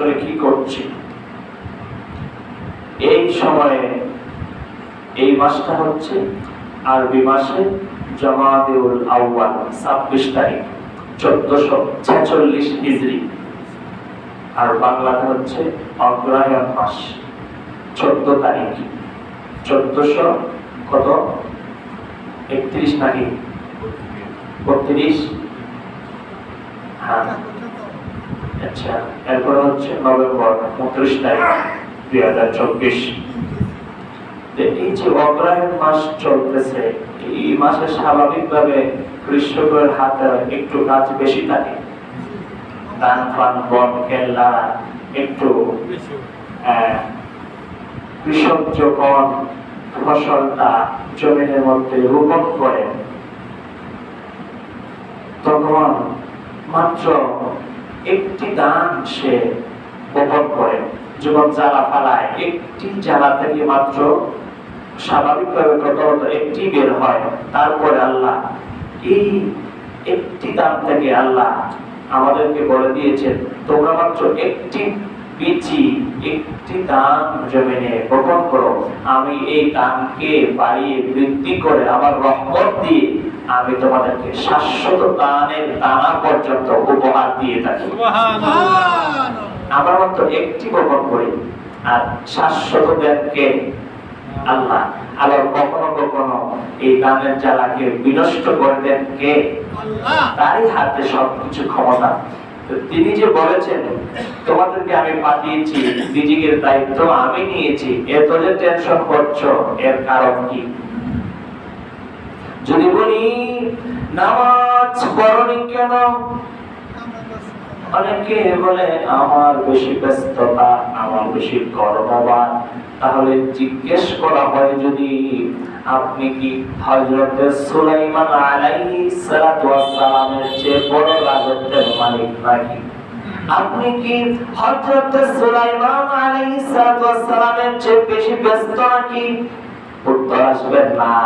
আসলে কি করছি? এই সময়ে, এই মাসটা হচ্ছে আরবি মাসে জমাদিউল আউয়াল, ছাব্বিশ তারিখ, চোদ্দশো ছেচল্লিশ হিজড়ি আর বাংলাতে হচ্ছে অগ্রহায়ণ মাস, চোদ্দ তারিখ। চোদ্দশো কত? একত্রিশ নাকি? বত্রিশ। হ্যাঁ। আচ্ছা এরপর হচ্ছে নভেম্বর উনত্রিশ তারিখ এই যে মাস চলতেছে, এই মাসে স্বাভাবিকভাবে কৃষকের হাতে একটু কাজ বেশি থাকে। ফান বন কেল্লা একটু কৃষক যখন ফসলটা জমিনের মধ্যে রোপণ করে, তখন মাত্র একটি ধান সে বপন করে। যখন জ্বালা ফালায়। একটি জ্বালা থেকে মাত্র স্বাভাবিকভাবে প্রথমত একটি বের হয়। তারপরে আল্লাহ, এই একটি দান থেকে আল্লাহ আমাদেরকে বলে দিয়েছেন, তোমরা মাত্র একটি বিচি, একটি দান জমিনে বপন করো। আমি এই দানকে বাড়িয়ে বৃদ্ধি করে আমার রহমত দিয়ে আমি তোমাদেরকে শাশ্বত দানের দানা পর্যন্ত উপহার দিয়ে থাকি। আমরা মাত্র একটি বপন করি আর শাশ্বত জ্ঞানকে আল্লাহ আবার কখনো কখনো এই দানের জ্বালাকে বিনষ্ট করে দেন কে তারই হাতে সবকিছু ক্ষমতা। তিনি যে বলেছেন তোমাদেরকে আমি পাঠিয়েছি নিজেকে দায়িত্ব আমি নিয়েছি এত যে টেনশন করছ এর কারণ কি? যদি বলি, নামাজ পড়নি কেন? অনেকে বলে, আমার বেশি ব্যস্ততা, আমার বেশি কর্মবান তাহলে জিজ্ঞেস করা হয়, যদি আপনি কি হযরত সুলাইমান ওয়াস চেয়ে বড় রাজত্বের মালিক নাকি? আপনি কি সুলাইমান চেয়ে বেশি ব্যস্ত নাকি? উত্তর আসবে, না।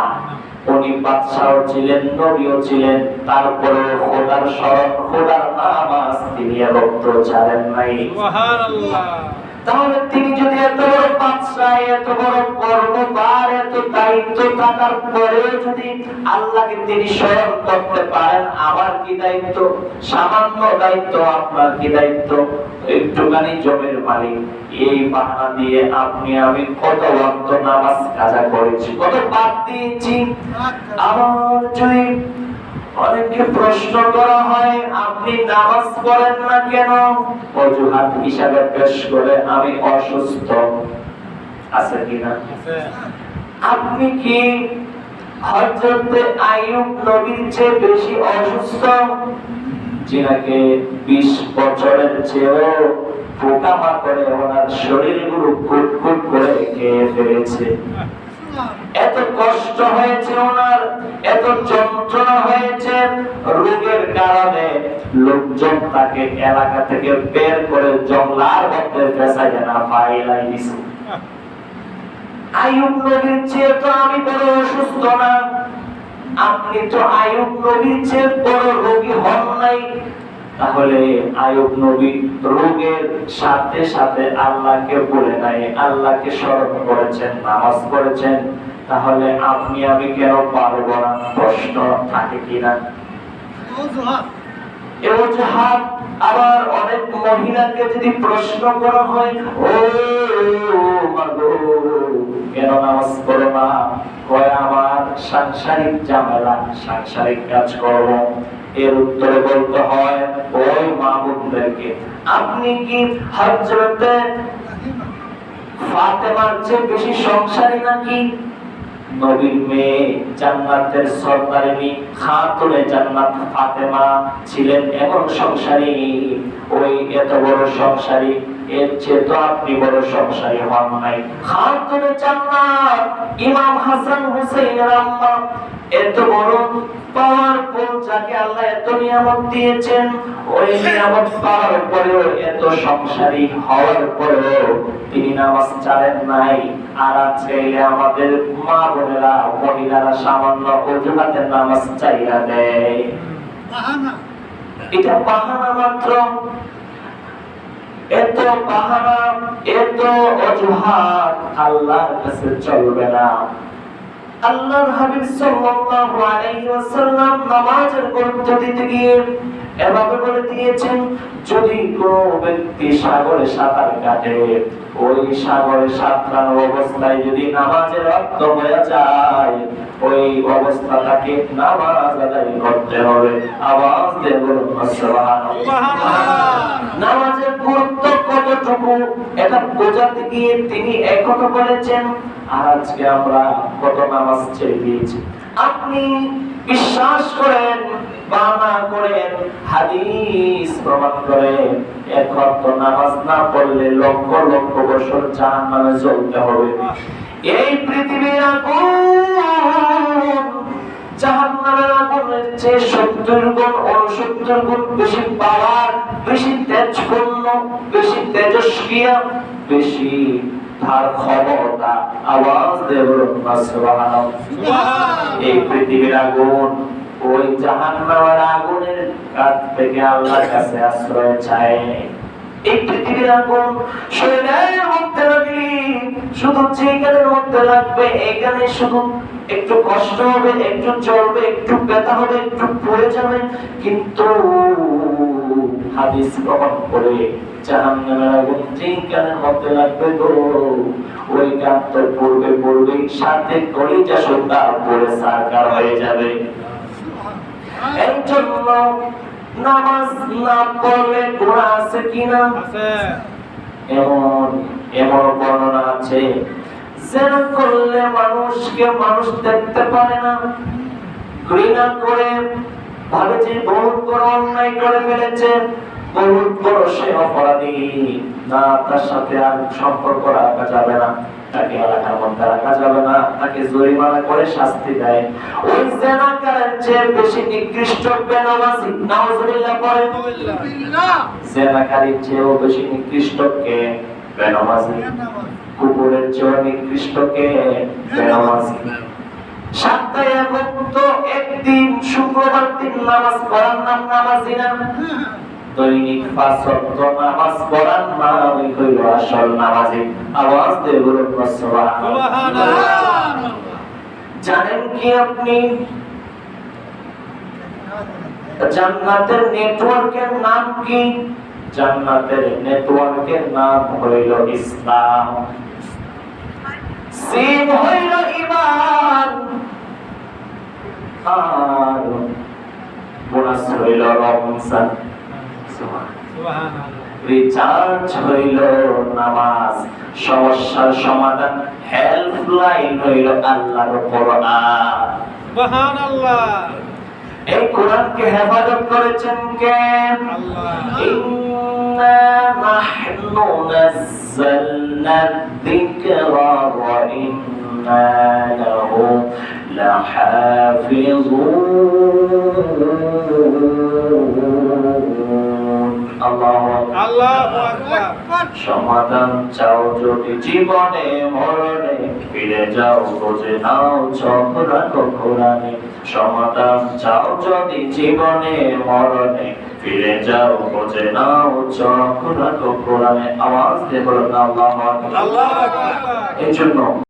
উনি বাদশাহ ছিলেন নবীও ছিলেন। তারপরে খোদার স্মরণ খোদার নামাজ তিনি রক্ত ছাড়েন নাই। তাহলে তিনি যদি এত বড় বাদশাহ, এত বড় কর্মবার এত দায়িত্ব থাকার পরেও যদি আল্লাহকে তিনি স্মরণ করতে পারেন, আমার কি দায়িত্ব? সামান্য দায়িত্ব, আপনার কি দায়িত্ব? একটুখানি জমির মালিক, এই বাহানা দিয়ে আপনি, আমি কত ওয়াক্ত নামাজ কাজা করেছি, কত বাদ দিয়েছি। আমার যদি অনেকে প্রশ্ন করা হয় আপনি নামাজ পড়েন না কেন? অজুহাত হিসাবে পেশ করে আমি অসুস্থ। আছে কিনা আপনি কি আইয়ুব নবীর চেয়ে বেশি অসুস্থ? যিনাকে বিশ বছরের চেয়েও ওনার শরীরগুলো করে খেয়ে ফেলেছে। এত কষ্ট হয়েছে ওনার, এত যন্ত্রণা হয়েছে। রোগের কারণে লোকজন তাকে এলাকা থেকে বের করে জঙ্গলার মধ্যে ফেসাইয়া না ফাইলাই দিছে। আয়ুব নবীর চেয়ে তো আমি বড় অসুস্থ না। আপনি তো আয়ুব নবীর চেয়ে বড় রোগী হন নাই। তাহলে আয়ুব নবী রোগের সাথে সাথে আল্লাহকে বলে নাই, আল্লাহকে স্মরণ করেছেন, নামাজ পড়েছেন। তাহলে আপনি আমি কেন পারব না? প্রশ্ন থাকে কিনা? আবার অনেক মহিলাকে যদি প্রশ্ন করা হয় সাংসারিক ঝামেলা, সাংসারিক কাজ করব এর উত্তরে বলতে হয় ওই মা বোনদেরকে আপনি কি হজরতে ফাতেমার চেয়ে বেশি সংসারী নাকি? নবীর মেয়ে জান্নাতের সরদারিনী খাতুনে জান্নাত ফাতেমা ছিলেন এমন সংসারী। ওই এত বড় সংসারী, এর চেয়ে তো আপনি বড় সংসারী হন নাই খাতুনে জান্নাত, ইমাম হাসান হুসাইনের আম্মা এত বড় পাওয়ারফুল যাকে আল্লাহ এত নিয়ামত দিয়েছেন ওই নিয়ামত পাওয়ার পরেও এত সংসারী হওয়ার পরেও তিনি নামাজ ছাড়েন নাই। আর চাইলে আমাদের মা বোনেরা মহিলারা সামান্য অজুহাতে নামাজ চাইরা দেয়। এটা বাহানা মাত্র। এত বাহানা এত অজুহাত আল্লাহর কাছে চলবে না। আল্লাহর হাবিব সাল্লাল্লাহু আলাইহি ওয়াসাল্লাম নামাজের গুরুত্ব দিতে গিয়ে এভাবে বলে দিয়েছেন যদি কোনো ব্যক্তি সাগরে সাঁতার কাটে ওই সাগরে সাঁতরানোর অবস্থায় যদি নামাজের অর্থ হয়ে যায় ওই অবস্থাটাকে নামাজ আদায় করতে হবে। আওয়াজ দিয়ে বলুন সুবহানাল্লাহ। নামাজের গুরুত্ব কতটুকু এটা বোঝাতে গিয়ে তিনি একথা বলেছেন, আর আজকে আমরা কত নামাজ ছেড়ে দিয়েছি। আপনি বিশ্বাস করেন বা না করেন, হাদিস প্রমাণ করে এখন তো নামাজ না পড়লে লক্ষ লক্ষ বছর জাহান নামে চলতে হবে। এই পৃথিবীর আগুন জাহান্নামের সত্তর গুণ অনসত্তর গুণ বেশি পাওয়ার বেশি তেজপূর্ণ বেশি তেজস্ক্রিয়া বেশি তার ক্ষমতা আওয়াজ দেব এই পৃথিবীর আগুন ওই জাহান্নামের আগুনের কাছ থেকে আল্লাহর কাছে আশ্রয় চায়। এই পৃথিবীর আগুন শরীরের মধ্যে লাগলে শুধু যেখানের মধ্যে লাগবে এখানে শুধু একটু কষ্ট হবে একটু চলবে একটু ব্যথা হবে একটু পড়ে যাবে। কিন্তু হাদিস প্রমাণ করে জাহান্নামের আগুন যেখানের মধ্যে লাগবে গো ওই গান তো পড়বে পড়বে সাথে কলিজা সুন্দর পড়ে সারকার হয়ে যাবে। এই জন্য নামাজ না পড়লে আছে কিনা? এমন এমন বর্ণনা আছে। করলে মানুষকে মানুষ দেখতে পারে না। ঘৃণা করে ভাবে যে বহুত বড় অন্যায় করে ফেলেছে বহুত বড় সে অপরাধী। না তার সাথে আর সম্পর্ক রাখা যাবে না। তাকে এলাকার মধ্যে রাখা যাবে না। তাকে জরিমানা করে শাস্তি দেয়। ওই জেনাকারের চেয়ে বেশি নিকৃষ্ট বেনামাজি নাউজুবিল্লাহ পড়ে জেনাকারীর চেয়েও বেশি নিকৃষ্ট কে? বেনামাজি। কুকুরের চেয়েও নিকৃষ্ট কে? বেনামাজি। সপ্তাহে এখন তো একদিন শুক্রবার দিন নামাজ পড়ার নাম নামাজি না। দৈনিক পাঁচ ওয়াক্ত নামাজ পড়ার নামই হইল আসল নামাজি। আওয়াজ দিয়ে বলুন জানেন কি আপনি? জান্নাতের নেটওয়ার্কের নাম কি? জান্নাতের নেটওয়ার্কের নাম হইল ইসলাম। সিম হইল ইমান আর বোনাস হইল রমজান। রিচার্জ হইল নামাজ। সমস্যার সমাধান হেল্পলাইন হইল আল্লাহর কোরআন এই কোরআনকে হেফাজত করেছেন কে? ইন্না নাহনু নাযালনা যিকরা ওয়া ইন্না লাহু লাহাফিজুন। আল্লাহু আকবার সমাধান চাও যদি জীবনে মরণে। ফিরে যাও খোঁজে নাও চক্রা কোরআনে সমাধান চাও যদি জীবনে মরণে। ফিরে যাও খোঁজে নাও চক্রা কোরআনে আওয়াজ দিয়ে বলো আল্লাহ এই জন্য